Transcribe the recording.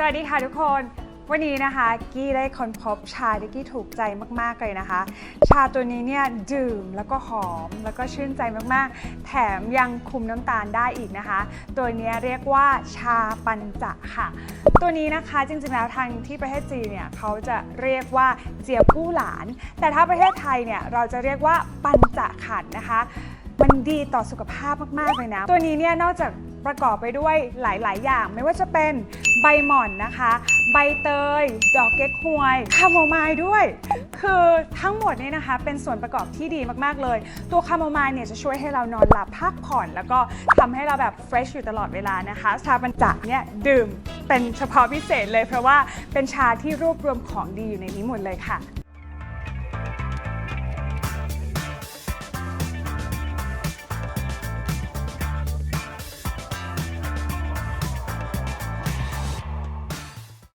สวัสดีค่ะทุกคน วันนี้นะคะ กี้ได้ค้นพบชาที่กี้ถูกใจมากๆเลยนะคะ ชาตัวนี้เนี่ยดื่มแล้วก็หอมแล้วก็ชื่นใจมากๆ แถมยังคุมน้ำตาลได้อีกนะคะ ตัวนี้เรียกว่าชาปัญจะค่ะ ตัวนี้นะคะจริงๆแล้วทางที่ประเทศจีนเนี่ยเขาจะเรียกว่าเจียผู้หลาน แต่ถ้าประเทศไทยเนี่ยเราจะเรียกว่าปัญจะขันนะคะ มันดีต่อสุขภาพมากๆเลยนะ ตัวนี้เนี่ยนอกจาก ประกอบไปด้วยหลาย ๆ อย่าง ไม่ว่าจะเป็นใบหม่อนนะคะ ใบเตย ดอกเก๊กฮวย คาโมไมล์ด้วย คือทั้งหมดเนี่ยนะคะ เป็นส่วนประกอบที่ดีมาก ๆ เลย ตัวคาโมไมล์เนี่ยจะช่วยให้เรานอนหลับพักผ่อน แล้วก็ทำให้เราแบบเฟรชอยู่ตลอดเวลานะคะชาปัญจะเนี่ยดื่มเป็นเฉพาะพิเศษเลย เพราะว่าเป็นชาที่รวบรวมของดีอยู่ในนี้หมดเลยค่ะ